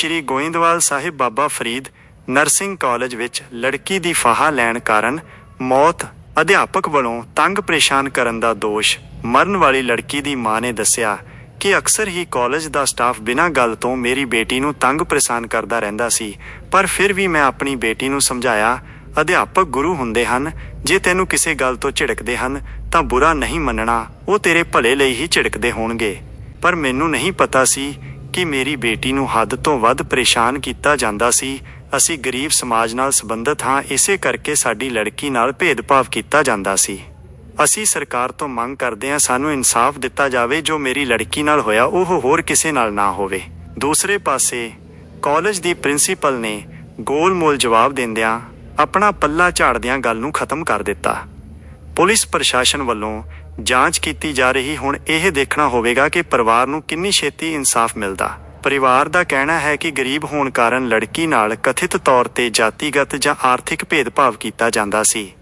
ਸ੍ਰੀ Goindwal Sahib Baba Farid nursing college ਵਿੱਚ ਲੜਕੀ ਦੀ ਫਾਹਾ ਲੈਣ ਕਾਰਨ ਮੌਤ ਅਧਿਆਪਕ ਵੱਲੋਂ ਤੰਗ ਪਰੇਸ਼ਾਨ ਕਰਨ ਦਾ ਦੋਸ਼। ਮਰਨ ਵਾਲੀ ਲੜਕੀ ਦੀ ਮਾਂ ਨੇ ਦੱਸਿਆ ਕਿ ਅਕਸਰ ਹੀ ਕਾਲਜ ਦਾ ਸਟਾਫ ਬਿਨਾਂ ਗੱਲ ਤੋਂ ਮੇਰੀ ਬੇਟੀ ਨੂੰ ਤੰਗ ਪਰੇਸ਼ਾਨ ਕਰਦਾ ਰਹਿੰਦਾ ਸੀ, ਪਰ ਫਿਰ ਵੀ ਮੈਂ ਆਪਣੀ ਬੇਟੀ ਨੂੰ ਸਮਝਾਇਆ, ਅਧਿਆਪਕ ਗੁਰੂ ਹੁੰਦੇ ਹਨ, ਜੇ ਤੈਨੂੰ ਕਿਸੇ ਗੱਲ ਤੋਂ ਝਿੜਕਦੇ ਹਨ, ਤਾਂ ਬੁਰਾ ਨਹੀਂ ਮੰਨਣਾ, ਉਹ ਤੇਰੇ ਭਲੇ ਲਈ ਹੀ ਝਿੜਕਦੇ ਹੋਣਗੇ। ਪਰ ਮੈਨੂੰ ਨਹੀਂ ਪਤਾ ਸੀ ਕਿ ਮੇਰੀ ਬੇਟੀ ਨੂੰ ਹੱਦ ਤੋਂ ਵੱਧ ਪਰੇਸ਼ਾਨ ਕੀਤਾ ਜਾਂਦਾ ਸੀ। ਅਸੀਂ ਗਰੀਬ ਸਮਾਜ ਨਾਲ ਸੰਬੰਧਿਤ ਹਾਂ, ਇਸੇ ਕਰਕੇ ਸਾਡੀ ਲੜਕੀ ਨਾਲ ਭੇਦਭਾਵ ਕੀਤਾ ਜਾਂਦਾ ਸੀ। ਅਸੀਂ ਸਰਕਾਰ ਤੋਂ ਮੰਗ ਕਰਦੇ ਹਾਂ, ਸਾਨੂੰ ਇਨਸਾਫ ਦਿੱਤਾ ਜਾਵੇ, ਜੋ ਮੇਰੀ ਲੜਕੀ ਨਾਲ ਹੋਇਆ, ਉਹ ਹੋਰ ਕਿਸੇ ਨਾਲ ਨਾ ਹੋਵੇ। ਦੂਸਰੇ ਪਾਸੇ, ਕਾਲਜ ਦੀ ਪ੍ਰਿੰਸੀਪਲ ਨੇ ਗੋਲ-ਮੋਲ ਜਵਾਬ ਦਿੰਦਿਆਂ ਆਪਣਾ ਪੱਲਾ ਝਾੜਦਿਆਂ ਗੱਲ ਨੂੰ ਖਤਮ ਕਰ ਦਿੱਤਾ। ਪੁਲਿਸ ਪ੍ਰਸ਼ਾਸਨ ਵੱਲੋਂ ਜਾਂਚ ਕੀਤੀ ਜਾ ਰਹੀ ਹੁਣ ਇਹ ਦੇਖਣਾ ਹੋਵੇਗਾ ਕਿ ਪਰਿਵਾਰ ਨੂੰ ਕਿੰਨੀ ਛੇਤੀ ਇਨਸਾਫ ਮਿਲਦਾ। ਪਰਿਵਾਰ ਦਾ ਕਹਿਣਾ ਹੈ ਕਿ ਗਰੀਬ ਹੋਣ ਕਾਰਨ ਲੜਕੀ ਨਾਲ ਕਥਿਤ ਤੌਰ ਤੇ ਜਾਤੀਗਤ ਜਾਂ ਆਰਥਿਕ ਭੇਦਭਾਵ ਕੀਤਾ ਜਾਂਦਾ ਸੀ।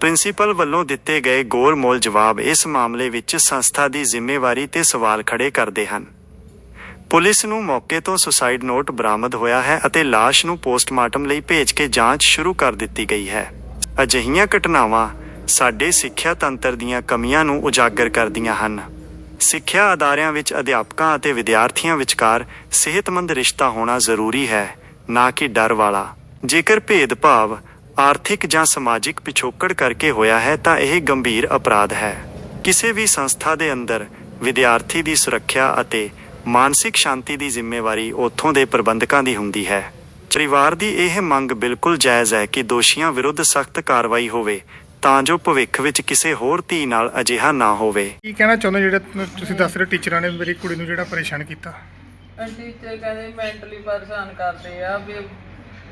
ਪ੍ਰਿੰਸੀਪਲ ਵੱਲੋਂ ਦਿੱਤੇ ਗਏ ਗੋਲ-ਮੋਲ ਜਵਾਬ ਇਸ ਮਾਮਲੇ ਵਿੱਚ ਸੰਸਥਾ ਦੀ ਜ਼ਿੰਮੇਵਾਰੀ ਤੇ ਸਵਾਲ ਖੜੇ ਕਰਦੇ ਹਨ। ਪੁਲਿਸ ਨੂੰ ਮੌਕੇ ਤੋਂ ਸੁਸਾਈਡ ਨੋਟ ਬਰਾਮਦ ਹੋਇਆ ਹੈ ਅਤੇ ਲਾਸ਼ ਨੂੰ ਪੋਸਟਮਾਰਟਮ ਲਈ ਭੇਜ ਕੇ ਜਾਂਚ ਸ਼ੁਰੂ ਕਰ ਦਿੱਤੀ ਗਈ ਹੈ। ਅਜਿਹੀਆਂ ਘਟਨਾਵਾਂ ਸਾਡੇ ਸਿੱਖਿਆ ਤੰਤਰ ਦੀਆਂ ਕਮੀਆਂ ਨੂੰ ਉਜਾਗਰ ਕਰਦੀਆਂ ਹਨ। ਸਿੱਖਿਆ ਅਦਾਰਿਆਂ ਵਿੱਚ ਅਧਿਆਪਕਾਂ ਅਤੇ ਵਿਦਿਆਰਥੀਆਂ ਵਿਚਕਾਰ ਸਿਹਤਮੰਦ ਰਿਸ਼ਤਾ ਹੋਣਾ ਜ਼ਰੂਰੀ ਹੈ, ਨਾ ਕਿ ਡਰ ਵਾਲਾ। ਜੇਕਰ ਭੇਦਭਾਵ ਆਰਥਿਕ ਜਾਂ ਸਮਾਜਿਕ ਪਿਛੋਕੜ ਕਰਕੇ ਹੋਇਆ ਹੈ, ਤਾਂ ਇਹ ਗੰਭੀਰ ਅਪਰਾਧ ਹੈ। ਕਿਸੇ ਵੀ ਸੰਸਥਾ ਦੇ ਅੰਦਰ ਵਿਦਿਆਰਥੀ ਦੀ ਸੁਰੱਖਿਆ ਅਤੇ ਮਾਨਸਿਕ ਸ਼ਾਂਤੀ ਦੀ ਜ਼ਿੰਮੇਵਾਰੀ ਉੱਥੋਂ ਦੇ ਪ੍ਰਬੰਧਕਾਂ ਦੀ ਹੁੰਦੀ ਹੈ। ਪਰਿਵਾਰ ਦੀ ਇਹ ਮੰਗ ਬਿਲਕੁਲ ਜਾਇਜ਼ ਹੈ ਕਿ ਦੋਸ਼ੀਆਂ ਵਿਰੁੱਧ ਸਖਤ ਕਾਰਵਾਈ ਹੋਵੇ ਤਾਂ ਜੋ ਭਵਿੱਖ ਵਿੱਚ ਕਿਸੇ ਹੋਰ ਧੀ ਨਾਲ ਅਜਿਹਾ ਨਾ ਹੋਵੇ। ਕੀ ਕਹਿਣਾ ਚਾਹੁੰਦੇ ਜਿਹੜਾ ਤੁਸੀਂ ਦੱਸ ਰਹੇ ਹੋ ਟੀਚਰਾਂ ਨੇ ਮੇਰੀ ਕੁੜੀ ਨੂੰ ਜਿਹੜਾ ਪਰੇਸ਼ਾਨ ਕੀਤਾ? ਟੀਚਰ ਕਹਿੰਦੇ ਮੈਂਟਲੀ ਪਰੇਸ਼ਾਨ ਕਰਦੇ ਆ ਵੀ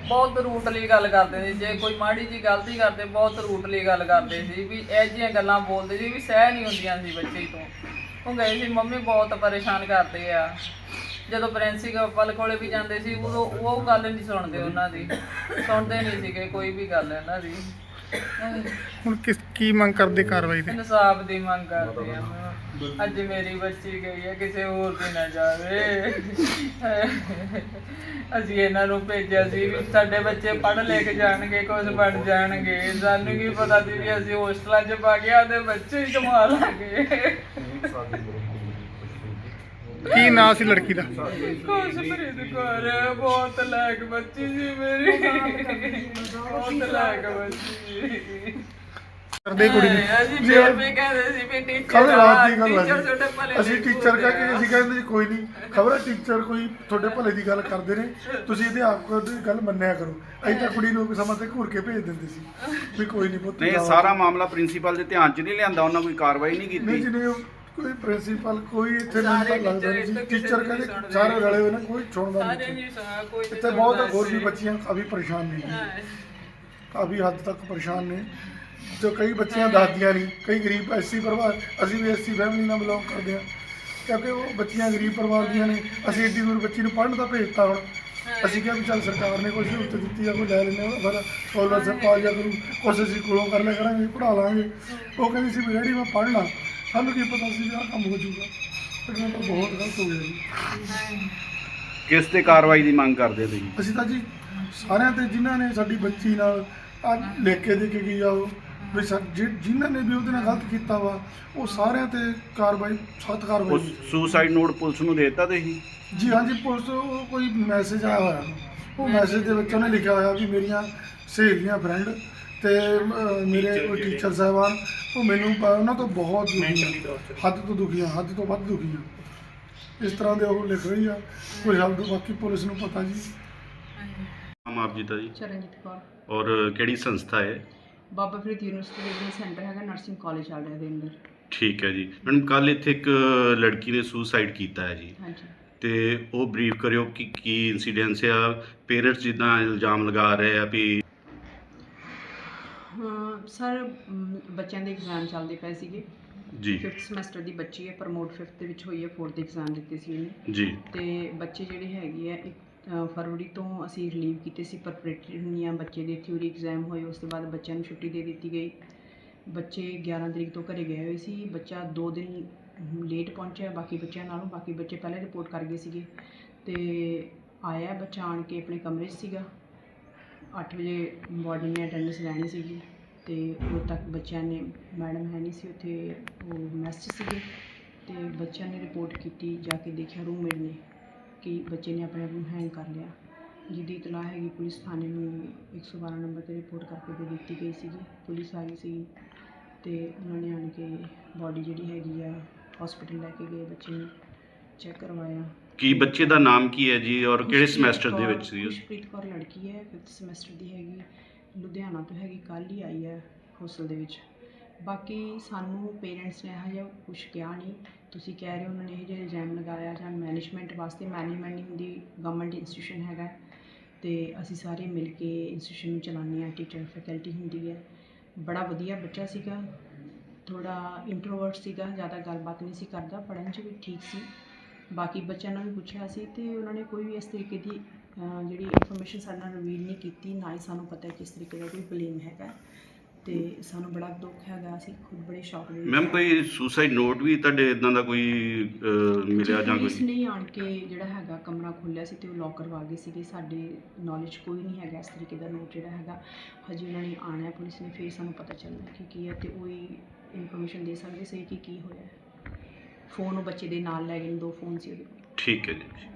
ਬਹੁਤ ਰੂਟਲੀ ਗੱਲ ਕਰਦੇ ਸੀ। ਜੇ ਕੋਈ ਮਾੜੀ ਜੀ ਗਲਤੀ ਕਰਦੇ ਬਹੁਤ ਰੂਟਲੀ ਗੱਲ ਕਰਦੇ ਸੀ ਵੀ ਇਹ ਜਿਹੀਆਂ ਗੱਲਾਂ ਬੋਲਦੇ ਸੀ ਵੀ ਸਹਿ ਨਹੀਂ ਹੁੰਦੀਆਂ ਸੀ ਬੱਚੇ ਤੋਂ। ਉਹ ਗਏ ਸੀ ਮੰਮੀ ਬਹੁਤ ਪਰੇਸ਼ਾਨ ਕਰਦੇ ਆ। ਜਦੋਂ ਪ੍ਰਿੰਸੀਪਲ ਕੋਲੇ ਵੀ ਜਾਂਦੇ ਸੀ ਉਦੋਂ ਉਹ ਗੱਲ ਨਹੀਂ ਸੁਣਦੇ ਉਹਨਾਂ ਦੀ। ਸੁਣਦੇ ਨਹੀਂ ਸੀਗੇ ਕੋਈ ਵੀ ਗੱਲ ਇਹਨਾਂ ਦੀ। ਹੁਣ ਕਿਸ ਕੀ ਮੰਗ ਕਰਦੇ ਕਾਰਵਾਈ ਤੇ ਇਨਸਾਫ ਦੀ ਮੰਗ ਕਰਦੇ ਆ ਅੱਜ ਮੇਰੀ ਬੱਚੀ ਗਈ ਹੈ ਕਿਸੇ ਹੋਰ ਦੀ ਨਾ ਜਾਵੇ। ਅਸੀਂ ਇਹਨਾਂ ਨੂੰ ਭੇਜਿਆ ਸੀ ਵੀ ਸਾਡੇ ਬੱਚੇ ਪੜ੍ਹ ਲਿਖ ਜਾਣਗੇ ਕੁਝ ਬਣ ਜਾਣਗੇ। ਸਾਨੂੰ ਕੀ ਪਤਾ ਸੀ ਵੀ ਅਸੀਂ ਹੋਸਟਲਾਂ 'ਚ ਪਾ ਗਿਆ ਤੇ ਬੱਚੇ ਹੀ ਕਮਾ ਲਾਂਗੇ ਕੀ ਨਾਂ ਸੀ ਲੜਕੀ ਦਾ? ਕੁਛ ਪ੍ਰੀਤ ਕੌਰ ਬਹੁਤ ਲਾਇਕ ਬੱਚੀ ਸੀ ਮੇਰੀ। ਬਹੁਤ ਲਾਇਕ ਬੱਚੀ। ਕਰਦੇ ਕੁੜੀ ਨੂੰ। ਅਸੀਂ ਫੇਰ ਵੀ ਕਹਿੰਦੇ ਸੀ ਵੀ ਟੀਚਰ ਕੱਲ ਰਾਤ ਦੀ ਗੱਲ ਟੀਚਰ ਹੈ ਛੋਟੇ ਭਲੇ ਜੀ। ਅਸੀਂ ਟੀਚਰ ਕਹਿ ਕੇ ਅਸੀਂ ਕਹਿੰਦੇ ਜੀ ਕੋਈ ਨਹੀਂ। ਖਬਰ ਟੀਚਰ ਕੋਈ ਤੁਹਾਡੇ ਭਲੇ ਦੀ ਗੱਲ ਕਰਦੇ ਨੇ। ਤੁਸੀਂ ਇਹਦੇ ਆਪ ਦੀ ਗੱਲ ਮੰਨਿਆ ਕਰੋ। ਅਸੀਂ ਤਾਂ ਕੁੜੀ ਨੂੰ ਸਮਾਂ ਤੇ ਘੂਰ ਕੇ ਭੇਜ ਦਿੰਦੇ ਸੀ ਵੀ ਕੋਈ ਨਹੀਂ ਪੁੱਤ ਨਹੀਂ ਇਹ ਜਾਓ। ਸਾਰਾ ਮਾਮਲਾ ਪ੍ਰਿੰਸੀਪਲ ਦੇ ਧਿਆਨ 'ਚ ਨਹੀਂ ਲਿਆਂਦਾ ਉਹਨਾਂ ਕੋਈ ਕਾਰਵਾਈ ਨਹੀਂ ਨਹੀਂ ਜੀ ਕੀਤੀ। ਨਹੀਂ ਉਹ ਕੋਈ ਪ੍ਰਿੰਸੀਪਲ ਕੋਈ ਇੱਥੇ ਸਾਰੇ ਮੈਨੂੰ ਤਾਂ ਲੱਗਦਾ ਨਹੀਂ teacher ਸੀ ਇੱਥੇ ਟੀਚਰ ਕਿਸੇ ਦੀ ਕਹਿੰਦੇ ਸੁਣਦੇ। ਸਾਰੇ ਨਹੀਂ। ਰਲੇ ਹੋਏ ਨੇ ਕੋਈ ਸੁਣਦਾ ਸਾਰੇ ਨਹੀਂ ਨਹੀਂ ਸੁਣਾ ਕੋਈ ਨਹੀਂ ਇੱਥੇ ਬਹੁਤ ਸੁਣਦਾ। ਹੋਰ ਵੀ। ਬੱਚੀਆਂ ਕਾਫੀ ਪਰੇਸ਼ਾਨ ਨੇ। ਹਾਂ। ਕਾਫੀ ਹੱਦ ਤੱਕ ਪਰੇਸ਼ਾਨ ਨੇ। ਜੋ ਕਈ ਬੱਚੀਆਂ ਦੱਸਦੀਆਂ ਨਹੀਂ। ਕਈ ਗਰੀਬ ਐਸੀ ਪਰਿਵਾਰ ਅਸੀਂ ਵੀ ਐਸੀ ਫੈਮਿਲੀ ਨਾਲ ਬਿਲੋਂਗ ਕਰਦੇ ਹਾਂ। ਕਿਉਂਕਿ ਉਹ ਬੱਚੀਆਂ ਗਰੀਬ ਪਰਿਵਾਰ ਦੀਆਂ ਨੇ। ਅਸੀਂ ਏਡੀ ਦੂਰ ਬੱਚੀ ਨੂੰ ਪੜ੍ਹਨ ਦਾ ਭੇਜਤਾ ਹੁਣ। ਅਸੀਂ ਕਿਹਾ ਵੀ ਚੱਲ ਸਰਕਾਰ ਨੇ ਕੋਈ ਸਹੂਲਤ ਦਿੱਤੀ ਆ ਕੋਈ ਲੈ ਲੈਣੇ ਆ ਫਿਰ ਸਕਾਲਰਸ਼ਿਪ ਆ ਜਾ ਕਰੂ। ਕੁਛ ਅਸੀਂ ਕੋਲੋਂ ਕਰ ਲਿਆ ਕਰਾਂਗੇ ਪੜ੍ਹਾ ਲਾਂਗੇ। ਉਹ ਕਹਿੰਦੀ ਸੀ ਵੀ ਡੈਡੀ ਮੈਂ ਪੜ੍ਹਨਾ। ਸਾਨੂੰ ਕੀ ਪਤਾ ਸੀ ਆਹ ਕੰਮ ਹੋ ਜਾਊਗਾ। ਪਰ ਇਹ ਤਾਂ ਬਹੁਤ ਗਲਤ ਹੋ ਗਿਆ ਜੀ। ਕਿਸ ਤੇ ਕਾਰਵਾਈ ਦੀ ਮੰਗ ਕਰਦੇ ਤੁਸੀਂ? ਅਸੀਂ ਤਾਂ ਜੀ ਸਾਰਿਆਂ ਤੇ ਜਿਨ੍ਹਾਂ ਨੇ ਸਾਡੀ ਬੱਚੀ ਨਾਲ ਆ ਲਿਖ ਕੇ ਦੇ ਕੇ ਗਈ ਆ ਉਹ ਵੀ ਸਾ- ਜਿ- ਜਿਨ੍ਹਾਂ ਨੇ ਵੀ ਉਹਦੇ ਨਾਲ ਗਲਤ ਕੀਤਾ ਵਾ ਉਹ ਸਾਰਿਆਂ ਤੇ ਕਾਰਵਾਈ ਸਖਤ ਕਾਰਵਾਈ ਸੁਸਾਈਡ ਨੋਟ ਪੁਲਿਸ ਨੂੰ ਦੇ ਦਿੱਤਾ ਤੁਸੀਂ? ਜੀ ਹਾਂਜੀ ਪੁਲਿਸ ਤੋਂ ਉਹ ਕੋਈ ਮੈਸੇਜ ਆਇਆ ਹੋਇਆ। ਉਹ ਮੈਸੇਜ ਦੇ ਵਿੱਚ ਉਹਨੇ ਲਿਖਿਆ ਹੋਇਆ ਵੀ ਮੇਰੀਆਂ ਸਹੇਲੀਆਂ ਫਰੈਂਡ ਤੇ ਮੇਰੇ ਕੋਈ ਟੀਚਰ ਸਾਹਿਬਾਨ ਉਹ ਮੈਨੂੰ ਬ- ਉਹਨਾਂ ਤੋਂ ਬਹੁਤ ਦੁਖੀ ਆ ਹੱਦ ਤੋਂ ਦੁਖੀ ਆ ਹੱਦ ਤੋਂ ਵੱਧ ਦੁਖੀ ਆ ਇਸ ਤਰ੍ਹਾਂ ਦੇ ਉਹ ਲਿਖ ਰਹੀ ਆ। ਕੋਈ ਹੱਲ ਤੋਂ ਬਾਕੀ ਪੁਲਿਸ ਨੂੰ ਪਤਾ ਜੀ। ਨਾਮ ਆਪ ਜੀ ਦਾ ਜੀ। ਚਰਨਜੀਤ ਕੌਰ। ਔਰ ਕਿਹੜੀ ਸੰਸਥਾ ਹੈ? ਬਾਬਾ ਫਰੀਦ ਯੂਨੀਵਰਸਿਟੀ ਦੇ ਸੈਂਟਰ ਹੈਗਾ ਨਰਸਿੰਗ ਕਾਲਜ ਰਿਹਾ ਦੇ ਅੰਦਰ। ਠੀਕ ਹੈ ਜੀ। ਮੈਡਮ ਕੱਲ ਇੱਥੇ ਇੱਕ ਲੜਕੀ ਨੇ ਸੁਸਾਈਡ ਕੀਤਾ ਹੈ ਜੀ। ਹਾਂਜੀ। ਤੇ ਉਹ ਬਰੀਫ ਕਰਿਓ ਕਿ ਕੀ ਇਨਸੀਡੈਂਸ ਆ। ਪੇਰੈਂਟਸ ਜਿੱਦਾਂ ਇਲਜ਼ਾਮ ਲਗਾ ਰਹੇ ਆ ਵੀ ਸਰ ਬੱਚਿਆਂ ਦੇ ਐਗਜ਼ਾਮ ਚੱਲਦੇ ਪਏ ਸੀਗੇ। ਜੀ। 5th ਸਮੈਸਟਰ ਦੀ ਬੱਚੀ ਹੈ ਪ੍ਰਮੋਟ 5th ਦੇ ਵਿੱਚ ਹੋਈ ਹੈ 4th ਦੇ ਐਗਜ਼ਾਮ ਦਿੱਤੇ ਸੀ ਉਹਨੇ। ਜੀ। ਤੇ ਬੱਚੇ ਜਿਹੜੇ ਹੈਗੇ ਆ ਇੱਕ ਅ, ਫਰਵਰੀ ਤੋਂ ਅਸੀਂ ਰਿਲੀਵ ਕੀਤੇ ਸੀ ਪ੍ਰੈਪਰੇਟਰੀ ਹੁੰਦੀਆਂ ਬੱਚੇ ਦੇ ਥਿਊਰੀ ਐਗਜ਼ਾਮ ਹੋਏ ਉਸ ਤੋਂ ਬਾਅਦ ਬੱਚਿਆਂ ਨੂੰ ਛੁੱਟੀ ਦੇ ਦਿੱਤੀ ਗਈ। ਬੱਚੇ 11 ਤਰੀਕ ਤੋਂ ਘਰੇ ਗਏ ਹੋਏ ਸੀ ਬੱਚਾ 2 ਦਿਨ ਲੇਟ ਪਹੁੰਚਿਆ ਬਾਕੀ ਬੱਚਿਆਂ ਨਾਲੋਂ ਬਾਕੀ ਬੱਚੇ ਪਹਿਲੇ ਰਿਪੋਰਟ ਕਰ ਗਏ ਸੀਗੇ। ਤੇ ਆਇਆ ਬੱਚਾ ਆਣ ਕੇ ਆਪਣੇ ਕਮਰੇ 'ਚ ਸੀਗਾ। 8 ਵਜੇ ਬੋਡੀ ਨੇ ਅਟੈਂਡੈਂਸ ਲੈਣੀ ਸੀਗੀ। ਤੇ ਉਦੋਂ ਤੱਕ ਬੱਚਿਆਂ ਨੇ ਮੈਡਮ ਹੈ ਨਹੀਂ ਸੀ ਉੱਥੇ ਉਹ ਮੈਸ 'ਚ ਸੀਗੇ। ਤੇ ਬੱਚਿਆਂ ਨੇ ਰਿਪੋਰਟ ਕੀਤੀ ਜਾ ਕੇ ਦੇਖਿਆ ਰੂਮਮੇਟ ਨੇ ਕਿ ਬੱਚੇ ਨੇ ਆਪਣੇ ਆਪ ਨੂੰ ਹੈਂਗ ਕਰ ਲਿਆ। ਜਿਹਦੀ ਇਤਲਾਹ ਹੈਗੀ ਪੁਲਿਸ ਥਾਣੇ ਨੂੰ 112 ਨੰਬਰ ਤੇ ਰਿਪੋਰਟ ਕਰਕੇ ਦੇ ਦਿੱਤੀ ਗਈ ਸੀਗੀ। ਪੁਲਿਸ ਆ ਗਈ ਸੀ ਤੇ ਉਹਨਾਂ ਨੇ ਆਣ ਕੇ ਬੋਡੀ ਜਿਹੜੀ ਹੈਗੀ ਆ ਹਸਪੀਟਲ ਲੈ ਕੇ ਗਏ ਬੱਚੇ ਨੂੰ ਚੈੱਕ ਕਰਵਾਇਆ। ਕੀ ਬੱਚੇ ਦਾ ਨਾਮ ਕੀ ਹੈ ਜੀ ਔਰ ਕਿਹੜੇ ਸਮੈਸਟਰ ਦੇ ਵਿੱਚ ਸੀ ਉਹ? ਖੁਸ਼ਪ੍ਰੀਤ ਕੌਰ ਲੜਕੀ ਹੈ 5th ਸਮੈਸਟਰ ਦੀ ਹੈਗੀ। ਲੁਧਿਆਣਾ ਤੋਂ ਹੈਗੀ, ਕੱਲ੍ਹ ਹੀ ਆਈ ਹੈ ਹੋਸਟਲ ਦੇ ਵਿੱਚ। ਬਾਕੀ ਸਾਨੂੰ ਪੇਰੈਂਟਸ ਨੇ ਇਹੋ ਜਿਹਾ ਕੁਛ ਕਿਹਾ ਨਹੀਂ। ਤੁਸੀਂ ਕਹਿ ਰਹੇ ਹੋ ਉਹਨਾਂ ਨੇ ਇਹੋ ਜਿਹਾ ਇਲਜ਼ਾਮ ਲਗਾਇਆ ਜਾਂ ਮੈਨੇਜਮੈਂਟ ਵਾਸਤੇ ਮੈਨੇਜਮੈਂਟ ਨਹੀਂ ਹੁੰਦੀ ਗਵਰਨਮੈਂਟ ਇੰਸਟੀਟਿਊਸ਼ਨ ਹੈਗਾ ਅਤੇ ਅਸੀਂ ਸਾਰੇ ਮਿਲ ਕੇ ਇੰਸਟੀਟਿਊਸ਼ਨ ਨੂੰ ਚਲਾਉਂਦੇ ਹਾਂ ਟੀਚਰ ਫੈਕਲਟੀ ਹੁੰਦੀ ਹੈ। ਬੜਾ ਵਧੀਆ ਬੱਚਾ ਸੀਗਾ, ਥੋੜ੍ਹਾ ਇੰਟਰੋਵਰਟ ਸੀਗਾ, ਜ਼ਿਆਦਾ ਗੱਲਬਾਤ ਨਹੀਂ ਸੀ ਕਰਦਾ, ਪੜ੍ਹਨ 'ਚ ਵੀ ਠੀਕ ਸੀ। ਬਾਕੀ ਬੱਚਿਆਂ ਨਾਲ ਵੀ ਪੁੱਛਿਆ ਸੀ ਅਤੇ ਉਹਨਾਂ ਨੇ ਕੋਈ ਵੀ ਇਸ ਤਰੀਕੇ ਦੀ ਜਿਹੜੀ ਇਨਫੋਰਮੇਸ਼ਨ ਸਾਡੇ ਨਾਲ ਰਿਵੀਲ ਨਹੀਂ ਕੀਤੀ ਨਾ ਹੀ ਸਾਨੂੰ ਪਤਾ ਕਿਸ ਤਰੀਕੇ ਦਾ ਕੋਈ ਬਲੇਮ ਹੈਗਾ। ਤੇ ਸਾਨੂੰ ਬੜਾ ਦੁੱਖ ਹੈਗਾ ਅਸੀਂ ਖੁਦ ਬੜੇ ਸ਼ੌਕ ਵਿੱਚ ਮੈਮ ਕੋਈ ਸੁਸਾਈਡ ਨੋਟ ਵੀ ਤੁਹਾਡੇ ਇਦਾਂ ਦਾ ਕੋਈ ਅਹ, ਮਿਲਿਆ ਜਾਂ ਪੁਲਿਸ ਕੋਈ? ਨੇ ਆਣ ਕੇ ਜਿਹੜਾ ਹੈਗਾ ਕਮਰਾ ਖੋਲ੍ਹਿਆ ਸੀ ਤੇ ਉਹ ਲੋਕ ਕਰਵਾ ਗਏ ਸੀਗੇ। ਸਾਡੇ ਨੌਲੇਜ ਕੋਈ ਨਹੀਂ ਹੈਗਾ ਇਸ ਤਰੀਕੇ ਦਾ ਨੋਟ ਜਿਹੜਾ ਹੈਗਾ। ਹਜੇ ਉਹਨਾਂ ਨੇ ਆਣਾ ਹੈ ਪੁਲਿਸ ਨੇ ਫਿਰ ਸਾਨੂੰ ਪਤਾ ਚੱਲਣਾ ਕਿ ਕੀ ਹੈ ਤੇ ਉਹ ਹੀ ਇਨਫੋਰਮੇਸ਼ਨ ਦੇ ਸਕਦੇ ਸੀ ਕਿ ਕੀ ਹੋਇਆ ਫੋਨ ਉਹ ਬੱਚੇ ਦੇ ਨਾਲ ਲੈ ਗਏ ਨੇ, ਦੋ ਫੋਨ ਸੀ ਉਹਦੇ ਕੋਲ। ਠੀਕ ਹੈ ਜੀ।